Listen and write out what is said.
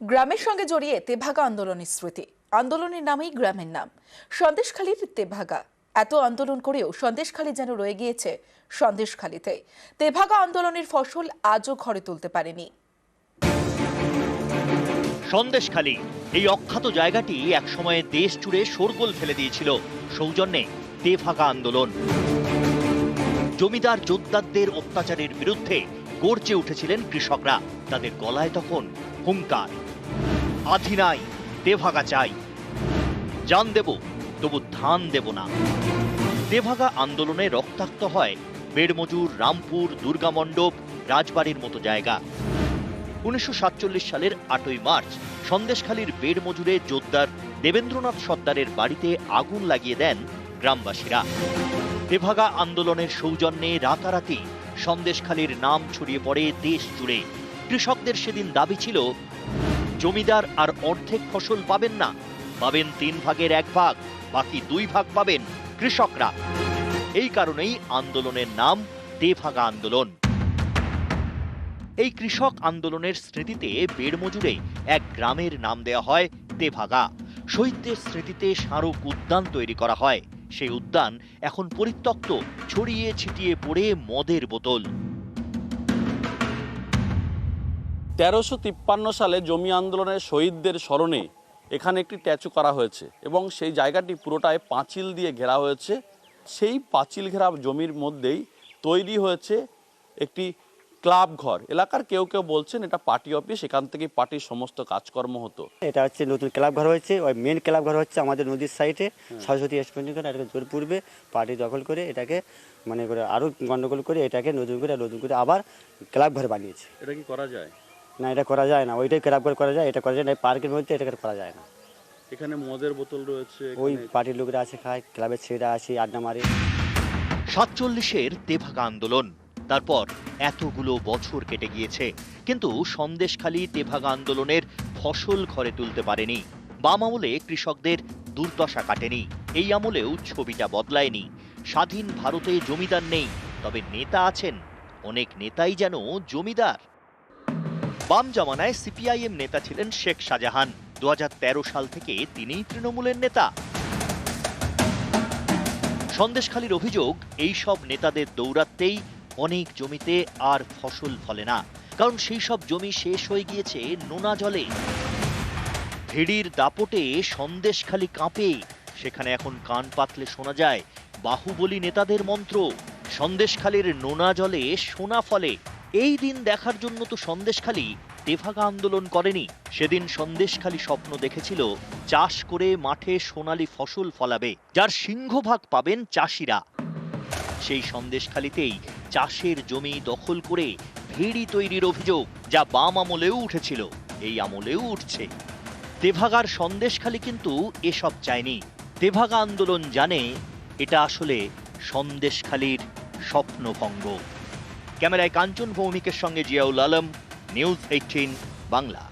গ্রামের সঙ্গে জড়িয়ে তেভাগা আন্দোলনের স্মৃতি। আন্দোলনের নামেই গ্রামের নাম। সন্দেশখালীর তেভাগা। এত আন্দোলন করেও সন্দেশখালী যেন রয়ে গিয়েছে সন্দেশখালীতে। তেভাগা আন্দোলনের ফসল আজও ঘরে তুলতে পারেনি। সন্দেশখালী, এই অখ্যাত জায়গাটি একসময়ে দেশ জুড়ে শোরগোল ফেলে দিয়েছিল। সৌজন্যে তেভাগা আন্দোলন। জমিদার যোদ্ধারদের অত্যাচারের বিরুদ্ধে গর্জে উঠেছিলেন কৃষকরা। তাদের গলায় তখন হুঙ্কার। আধি নাই তেভাগা চাই। জান দেব, তবু ধান দেব না। দেভাগা আন্দোলনে রক্তাক্ত হয় বেড়মজুর, রামপুর দুর্গামণ্ডপ রাজবাড়ির মতো জায়গা। উনিশশো সাতচল্লিশ সালের আটই মার্চ, সন্দেশখালীর বেড় মজুরে জোরদার দেবেন্দ্রনাথ সর্দারের বাড়িতে আগুন লাগিয়ে দেন গ্রামবাসীরা। দেভাগা আন্দোলনের সৌজন্যে রাতারাতি সন্দেশখালীর নাম ছড়িয়ে পড়ে দেশ জুড়ে কৃষকদের সেদিন দাবি ছিল জমিদার আর অর্ধেক ফসল পাবেন না। পাবেন তিন ভাগের এক ভাগ, বাকি দুই ভাগ পাবেন কৃষকরা। এই কারণেই আন্দোলনের নাম তেভাগা আন্দোলন। এই কৃষক আন্দোলনের স্মৃতিতে বেড়মজুরে এক গ্রামের নাম দেওয়া হয় তেভাগা শহীদদের স্মৃতিতে স্মারক উদ্যান তৈরি করা হয়। সেই উদ্যান এখন পরিত্যক্ত, ছড়িয়ে ছিটিয়ে পড়ে মদের বোতল। তেরোশো তিপ্পান্ন সালে জমি আন্দোলনের শহীদদের স্মরণে এখানে একটি ট্যাচু করা হয়েছে এবং সেই জায়গাটি পুরোটায় পাঁচিল দিয়ে ঘেরা হয়েছে। সেই পাঁচিল ঘেরা জমির মধ্যেই তৈরি হয়েছে একটি ক্লাব ঘর। এলাকার কেউ কেউ বলছেন এটা পার্টি অফিস এখান থেকে পার্টির সমস্ত কাজকর্ম হতো। এটা হচ্ছে নতুন ক্লাব ঘর হয়েছে ওই মেন ক্লাব ঘর হচ্ছে আমাদের নদীর সাইডে সরস্বতী এক্সপেন্ডিং করে এটাকে জোর পূর্বে পার্টি দখল করে এটাকে মানে করে আরও গন্ডগোল করে এটাকে নতুন করে নতুন করে আবার ক্লাব ঘর বানিয়েছে। এটা কি করা যায়? না এটা করা যায় না। ওইটাই ক্লাব করে করা যায় এটা করা যায় না। পার্কের মধ্যে এটাকে করা যায় না। এখানে মদের বোতল রয়েছে ওই পার্টির লোকরা আছে খায় ক্লাবের ছেলেরা আসে আড্ডা মারে। সাতচল্লিশের তেভাগা আন্দোলন। তারপর এতগুলো বছর কেটে গিয়েছে কিন্তু সন্দেশখালী তেভাগা আন্দোলনের ফসল ঘরে তুলতে পারেনি। বাম আমলে কৃষকদের দুর্দশা কাটেনি। এই আমলেও ছবিটা বদলায়নি। স্বাধীন ভারতে জমিদার নেই তবে নেতা আছেন। অনেক নেতাই যেন জমিদার। বাম জমানায় সিপিআইএম নেতা ছিলেন শেখ শাহজাহান। দু সাল থেকে তিনিই তৃণমূলের নেতা। সন্দেশখালীর অভিযোগ, এই সব নেতাদের দৌরাত্মেই অনেক জমিতে আর ফসল ফলে না। কারণ সেই সব জমি শেষ হয়ে গিয়েছে নোনা জলে। ভেড়ির দাপটে সন্দেশখালী কাঁপে। সেখানে এখন কান পাতলে শোনা যায়, বাহুবলী নেতাদের মন্ত্র, সন্দেশখালীর নোনা জলে সোনা ফলে। এই দিন দেখার জন্য তো সন্দেশখালী তেভাগা আন্দোলন করেনি। সেদিন সন্দেশখালী স্বপ্ন দেখেছিল, চাষ করে মাঠে সোনালী ফসল ফলাবে, যার সিংহভাগ পাবেন চাষিরা। সেই সন্দেশখালিতেই চাষের জমি দখল করে ভেড়ি তৈরির অভিযোগ, যা বাম আমলেও উঠেছিল, এই আমলেও উঠছে। তেভাগার সন্দেশখালি কিন্তু এসব চায়নি। তেভাগা আন্দোলন জানে, এটা আসলে সন্দেশখালির স্বপ্নভঙ্গ। ক্যামেরায় কাঞ্চন ভৌমিকের সঙ্গে জিয়াউল আলম নিউজ এইটিন বাংলা।